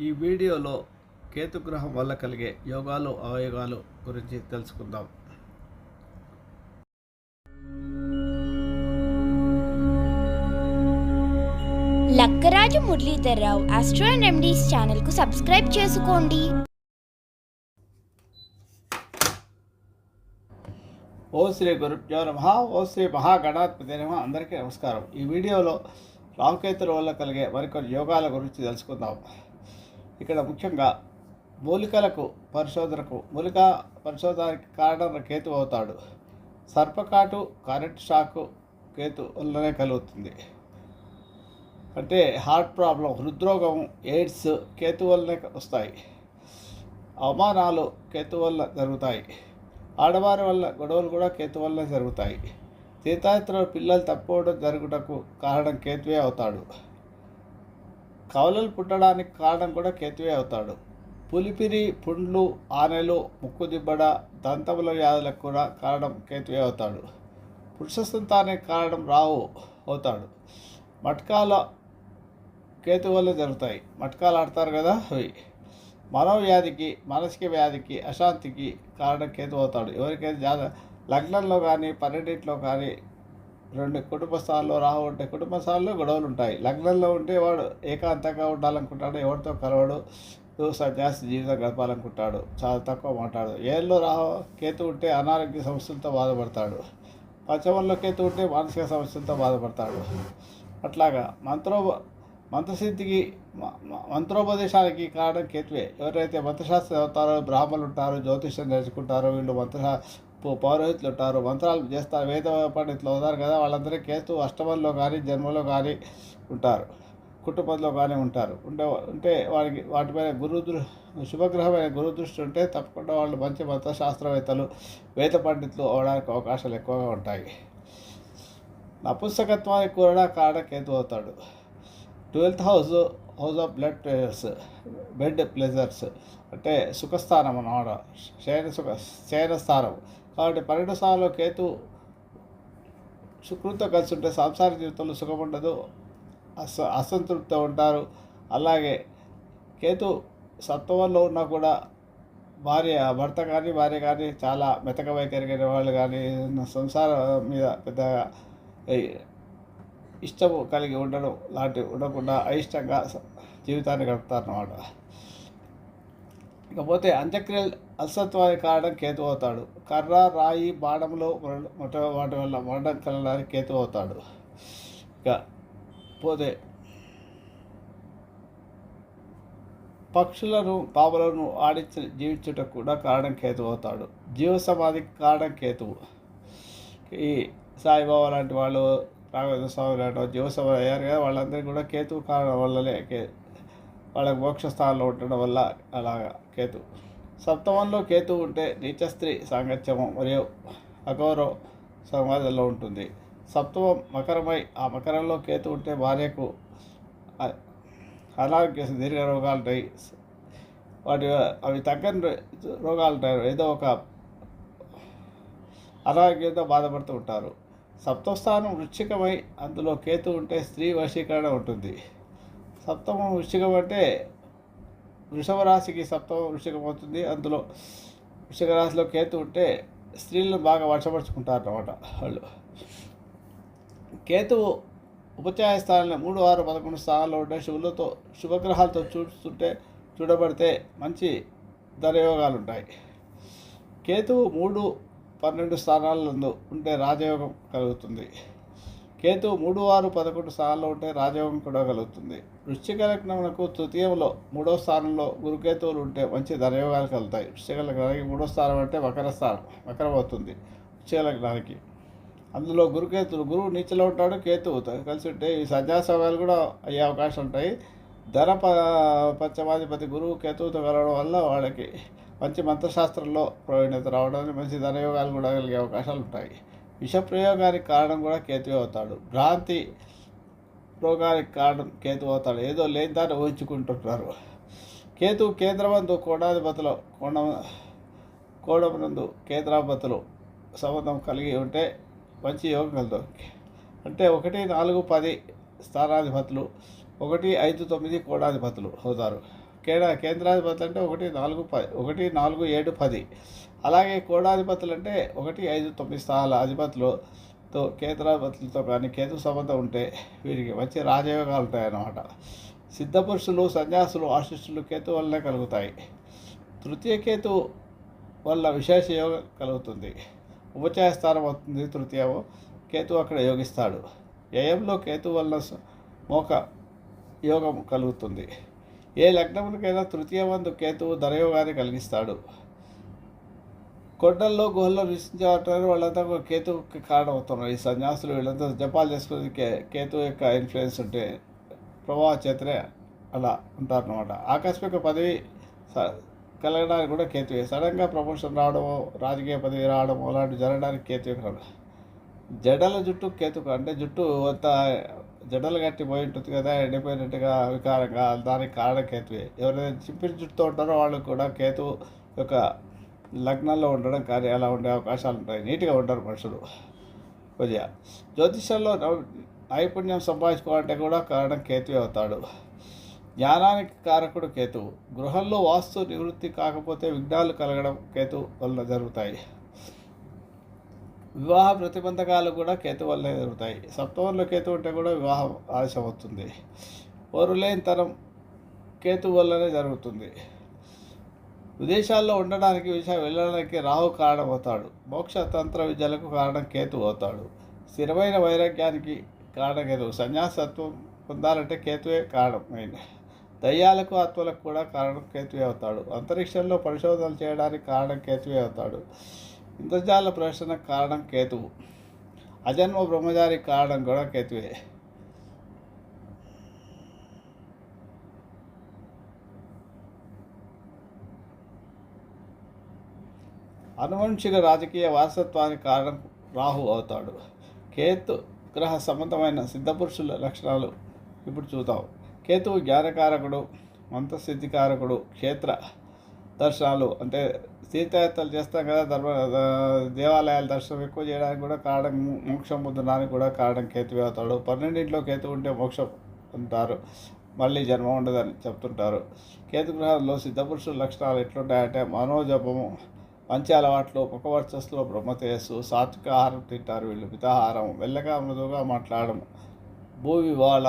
ఈ వీడియోలో కేతుగ్రహం వల్ల కలిగే యోగాలు అవయోగాలు గురించి తెలుసుకుందాం. Lakkaraju Muralidhararao astro and remedies ఛానల్కు సబ్స్క్రైబ్ చేసుకోండి. ఓ శ్రీ గురుభ్యో నమ. ఓ శ్రీ మహాగణాధిపతి నమ. అందరికీ నమస్కారం. ఈ వీడియోలో రాహుకేతుల వల్ల కలిగే మరికొన్ని యోగాల గురించి తెలుసుకుందాం. ఇక్కడ ముఖ్యంగా మూలికలకు పరిశోధనకు మూలిక పరిశోధనకి కారణం కేతు అవుతాడు. సర్పకాటు కరెంట్ షాకు కేతు వల్లనే కలుగుతుంది. అంటే హార్ట్ ప్రాబ్లం హృద్రోగం ఎయిడ్స్ కేతు వల్లనే వస్తాయి. అవమానాలు కేతు వల్ల జరుగుతాయి. ఆడవారి వల్ల గొడవలు కూడా కేతు వల్లనే జరుగుతాయి. తీర్థయాత్రలో పిల్లలు తప్పుకోవడం జరుగుటకు కారణం కేతువే అవుతాడు. కవలలు పుట్టడానికి కారణం కూడా కేతువే అవుతాడు. పులిపిరి పుండ్లు ఆనెలు ముక్కు దిబ్బడ దంతముల వ్యాధులకు కూడా కారణం కేతువే అవుతాడు. పురుష కారణం రావు అవుతాడు. మట్కాల కేతు వల్ల జరుగుతాయి. మట్కాలు ఆడతారు కదా అవి. మనోవ్యాధికి మానసిక వ్యాధికి అశాంతికి కారణం కేతు అవుతాడు. ఎవరికైతే జాత లగ్నంలో కానీ పన్నెండింటిలో కానీ రెండు కుటుంబ స్థాయిలో రాహు ఉంటే కుటుంబ స్థాయిలో గొడవలు ఉంటాయి. లగ్నంలో ఉంటే వాడు ఏకాంతంగా ఉండాలనుకుంటాడు ఎవరితో కలవడు సన్యాసి జీవితం గడపాలనుకుంటాడు చాలా తక్కువ మాట్లాడు ఏళ్ళలో రాహు కేతు ఉంటే అనారోగ్య సమస్యలతో బాధపడతాడు. పంచమంలో కేతు ఉంటే మానసిక సమస్యలతో బాధపడతాడు. అట్లాగా మంత్రో మంత్రసిద్ధికి మంత్రోపదేశానికి కారణం కేతువే. ఎవరైతే మంత్రశాస్త్రం చదువుతారో బ్రాహ్మణులు ఉంటారు జ్యోతిష్యం నేర్చుకుంటారో వీళ్ళు మంత్ర పౌరోహితులు ఉంటారు. మంత్రాలు చేస్తారు వేద పండితులు ఉన్నారు కదా వాళ్ళందరూ కేతు అష్టమంలో కానీ జన్మలో కానీ ఉంటారు. కుటుంబంలో కానీ ఉంటారు. ఉండే ఉంటే వారికి వాటిపైన గురు దృ శుభగ్రహమైన గురు దృష్టి ఉంటే తప్పకుండా వాళ్ళు మంచి మంత్రశాస్త్రవేత్తలు వేద పండితులు అవడానికి అవకాశాలు ఎక్కువగా ఉంటాయి. నపుంసకత్వానికి కూడా కారణ కేతు అవుతాడు. Twelfth house house of blood pleasures bed pleasures అంటే సుఖస్థానం అన్నమాట. శయన సుఖ శయన స్థానం. కాబట్టి పన్నెండు స్థానంలో కేతు శుక్రుతో కలిసి ఉంటే సాంసార జీవితంలో సుఖం ఉండదు అస అసంతృప్తితో ఉంటారు. అలాగే కేతు సత్వంలో ఉన్నా కూడా భార్య భర్త కానీ భార్య కానీ చాలా మెతక వైఖరిగిన వాళ్ళు కానీ సంసారం మీద పెద్దగా ఇష్టము కలిగి ఉండడం లాంటివి ఉండకుండా అయిష్టంగా జీవితాన్ని గడుపుతారు అన్నమాట ఇకపోతే అంత్యక్రియలు అలసత్వానికి కారణం కేతు అవుతాడు. కర్ర రాయి బాణంలో మొట మొట్ట వాటి వల్ల మరణం కలడానికి కేతు అవుతాడు. ఇక పోతే పక్షులను పాములను ఆడించి జీవించుటకు కూడా కారణం కేతు అవుతాడు. జీవ సమాధికి కారణం కేతువు. ఈ సాయిబాబా లాంటి వాళ్ళు రాఘవేంద్ర స్వామి లాంటి వాళ్ళు జీవ సమాధి అయ్యారు కదా వాళ్ళందరికీ కూడా కేతు కారణం వల్లనే వాళ్ళకి మోక్ష స్థానంలో ఉండడం వల్ల అలాగా కేతు సప్తమంలో కేతు ఉంటే నీచ స్త్రీ సాంగత్యము మరియు అగౌరవ సమాజంలో ఉంటుంది. సప్తమం మకరమై ఆ మకరంలో కేతు ఉంటే భార్యకు అనారోగ్య దీర్ఘ రోగాలు ఉంటాయి వాటి అవి తగ్గని రోగాలు ఉంటాయి ఏదో ఒక అనారోగ్యంతో బాధపడుతూ ఉంటారు. సప్తస్థానం వృశ్చికమై అందులో కేతు ఉంటే స్త్రీ వశీకరణ ఉంటుంది. సప్తమం వృశ్చికం అంటే వృషభ రాశికి సప్తమం వృశ్చికం అవుతుంది. అందులో వృషిక రాశిలో కేతు ఉంటే స్త్రీలను బాగా వర్షపరుచుకుంటారు అన్నమాట వాళ్ళు. కేతువు ఉపచాయ స్థానంలో మూడు ఆరు పదకొండు స్థానాల్లో ఉంటే శుభులతో శుభగ్రహాలతో చూస్తుంటే చూడబడితే మంచి ధనయోగాలు ఉంటాయి. కేతువు మూడు పన్నెండు స్థానాలందు ఉంటే రాజయోగం కలుగుతుంది. కేతు మూడు ఆరు పదకొండు స్థానాల్లో ఉంటే రాజయోగం కూడా కలుగుతుంది వృశ్చిక లగ్నమునకు తృతీయంలో మూడో స్థానంలో గురుకేతువులు ఉంటే మంచి ధనయోగాలు కలుగుతాయి. వృశ్చిక లగ్నానికి మూడో స్థానం అంటే మకర స్థానం మకరం అవుతుంది వృశ్చిక లగ్నానికి. అందులో గురుకేతులు గురువు నీచలో ఉంటాడు కేతువు కలిసి ఉంటే ఈ సన్యాసవాలు కూడా అయ్యే అవకాశం ఉంటాయి. ధన ప పంచమాధిపతి గురువు కేతువుతో కలవడం వల్ల వాళ్ళకి మంచి మంత్రశాస్త్రంలో ప్రవీణత రావడానికి మంచి ధనయోగాలు కూడా కలిగే అవకాశాలు ఉంటాయి. విషప్రయోగానికి కారణం కూడా కేతువే అవుతాడు. భ్రాంతి రోగానికి కారణం కేతు అవుతాడు. ఏదో లేని దాన్ని ఊహించుకుంటుంటారు కేతు కేంద్రమందు కోణాధిపతిలో కోణ కోణమునందు కేంద్రాధిపతులు సంబంధం కలిగి ఉంటే మంచి యోగం కలుగుతుంది. అంటే ఒకటి నాలుగు పది స్థానాధిపతులు ఒకటి ఐదు తొమ్మిది కోణాధిపతులు అవుతారు. కేడా కేంద్రాధిపతులు అంటే ఒకటి నాలుగు పది ఒకటి నాలుగు ఏడు పది. అలాగే కోడాధిపతులు అంటే ఒకటి ఐదు తొమ్మిది స్థానాల అధిపతులతో కేంద్రాధిపతులతో కానీ కేతు సంబంధం ఉంటే వీరికి మంచి రాజయోగాలు ఉంటాయన్నమాట. సిద్ధపురుషులు సన్యాసులు ఆశిష్టులు కేతు వల్లనే కలుగుతాయి. తృతీయ కేతు వల్ల విశేష యోగం కలుగుతుంది. ఉపచయ స్థానం అవుతుంది తృతీయము. కేతు అక్కడ యోగిస్తాడు. వ్యయంలో కేతు వల్ల మోక యోగం కలుగుతుంది. ఏ లగ్నములకైనా తృతీయ వంతు కేతువు ధనయోగాన్ని కలిగిస్తాడు. కొండల్లో గుహల్లో నివసించేవారు వాళ్ళంతా కూడా కేతువుకి కారణమవుతున్నారు. ఈ సన్యాసులు వీళ్ళంతా జపాలు చేసుకుని కే కేతు యొక్క ఇన్ఫ్లుయెన్స్ ఉంటే ప్రభావ చేతనే అలా ఉంటారనమాట ఆకస్మిక పదవి కలగడానికి కూడా కేతువే. సడన్గా ప్రమోషన్ రావడము రాజకీయ పదవి రావడము అలాంటివి జరగడానికి కేతువే కాదు. జడల జుట్టు కేతుకు అంటే జుట్టు అంత జడలు కట్టి పోయి ఉంటుంది కదా ఎండిపోయినట్టుగా వికారంగా దానికి కారణం కేతువే. ఎవరైనా చింపిరి చుట్టూ ఉంటారో వాళ్ళు కూడా కేతు యొక్క లగ్నంలో ఉండడం కానీ అలా ఉండే అవకాశాలు ఉంటాయి. నీట్గా ఉంటారు మనుషులు. కొద్దిగా జ్యోతిషంలో నైపుణ్యం సంపాదించుకోవాలంటే కూడా కారణం కేతువే అవుతాడు. జ్ఞానానికి కారకుడు కేతువు. గృహంలో వాస్తు నివృత్తి కాకపోతే విఘ్నాలు కలగడం కేతు వల్ల జరుగుతాయి. వివాహ ప్రతిబంధకాలు కూడా కేతు వల్లే జరుగుతాయి. సప్తమంలో కేతు ఉంటే కూడా వివాహం ఆలస్యం అవుతుంది ఓరులేనితనం కేతు వల్లనే జరుగుతుంది. విదేశాల్లో ఉండడానికి విషయం వెళ్ళడానికి రాహు కారణం అవుతాడు మోక్ష తంత్ర విద్యలకు కారణం కేతు అవుతాడు. స్థిరమైన వైరాగ్యానికి కారణం కేతు. సన్యాసత్వం పొందాలంటే కేతువే కారణం దయ్యాలకు ఆత్మలకు కూడా కారణం కేతువే అవుతాడు. అంతరిక్షంలో పరిశోధనలు చేయడానికి కారణం కేతువే అవుతాడు. ఇంద్రజాల ప్రవేశానికి కారణం కేతువు. అజన్మ బ్రహ్మచారి కారణం కూడా కేతువే. అనువంశిక రాజకీయ వారసత్వానికి కారణం రాహు అవుతాడు. కేతు గ్రహ సంబంధమైన సిద్ధపురుషుల లక్షణాలు ఇప్పుడు చూద్దాం. కేతువు జ్ఞానకారకుడు మంత్రసిద్ధికారకుడు క్షేత్ర దర్శనాలు అంటే తీర్థయాత్రలు చేస్తాం కదా ధర్మ దేవాలయాల దర్శనం ఎక్కువ చేయడానికి కూడా కారణం మోక్షం పొందడానికి కూడా కారణం కేతువే అవుతాడు పన్నెండింట్లో కేతు ఉంటే మోక్షం అంటారు మళ్ళీ జన్మ ఉండదని చెప్తుంటారు. కేతు గ్రహంలో సిద్ధపురుషుల లక్షణాలు ఎట్లుంటాయంటే మనోజపము మంచి అలవాట్లు ముఖవర్చస్సులో బ్రహ్మతేజస్సు సాత్విక ఆహారం తింటారు వీళ్ళు మితాహారం వెళ్ళగా మృదువుగా మాట్లాడడం భూ వివాళ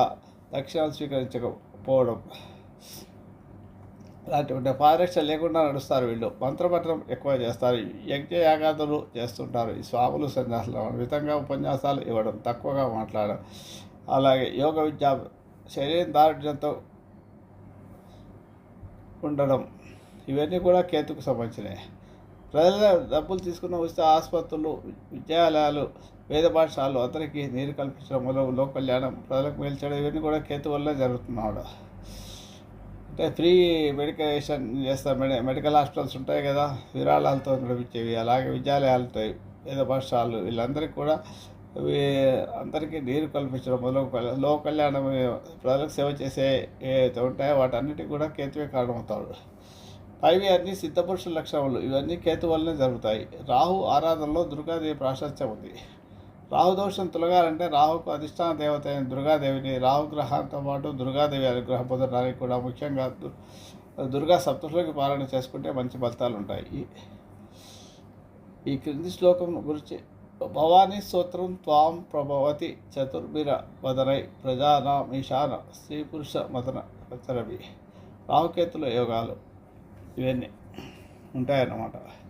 లక్ష్యాలు స్వీకరించకపోవడం. ఇలాంటి పాదరక్ష లేకుండా నడుస్తారు వీళ్ళు. మంత్రపట్టణం ఎక్కువ చేస్తారు. యజ్ఞ యాగాదులు చేస్తుంటారు. ఈ స్వాములు సన్యాసులు మితంగా ఉపన్యాసాలు ఇవ్వడం తక్కువగా మాట్లాడడం. అలాగే యోగ విద్య శరీరం దారుణ్యంతో ఉండడం. ఇవన్నీ కూడా కేతుకు సంబంధించినవి ప్రజల డబ్బులు తీసుకున్న ఉచిత ఆసుపత్రులు విద్యాలయాలు వేద పాఠశాలలు అందరికీ నీరు కల్పించడం వల్ల లోక కళ్యాణం ప్రజలకు మేల్చడం ఇవన్నీ కూడా కేతు వల్ల జరుగుతున్నాడు అంటే ఫ్రీ మెడికేషన్ చేస్తారు మెడి మెడికల్ హాస్పిటల్స్ ఉంటాయి కదా విరాళాలతో నడిపించేవి అలాగే విద్యాలయాలు ఉంటాయి పాఠశాలలు వీళ్ళందరికీ కూడా అందరికీ నీరు కల్పించడం మొదలు లో కళ్యాణం ప్రజలకు సేవ చేసే ఏవైతే ఉంటాయో వాటన్నిటికీ కూడా కేతువే కారణమవుతాడు. పైవి అన్ని సిద్ధపురుషుల లక్షణములు ఇవన్నీ కేతు వల్లనే జరుగుతాయి. రాహు ఆరాధనలో దుర్గాదేవి ప్రాశస్త్యం ఉంది రాహుదోషం తొలగాలంటే రాహుకు అధిష్టాన దేవత అయిన దుర్గాదేవిని రాహు గ్రహంతో పాటు దుర్గాదేవి అనుగ్రహం పొందడానికి కూడా ముఖ్యంగా దుర్గా సప్తశులకి పాలన చేసుకుంటే మంచి ఫలితాలు ఉంటాయి. ఈ- క్రింది శ్లోకం గురించి భవానీ స్తోత్రం త్వాం ప్రభవతి చతుర్భిర వదనై ప్రజానామీశాన స్త్రీ పురుష మదన వచరవి రాహుకేతుల యోగాలు ఇవన్నీ ఉంటాయన్నమాట.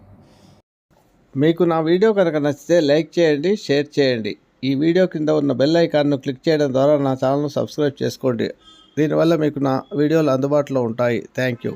మీకు నా వీడియో కనుక నచ్చితే లైక్ చేయండి షేర్ చేయండి. ఈ వీడియో కింద ఉన్న బెల్ ఐకాన్ను క్లిక్ చేయడం ద్వారా నా ఛానల్ను సబ్స్క్రైబ్ చేసుకోండి. దీనివల్ల మీకు నా వీడియోలు అందుబాటులో ఉంటాయి. Thank you.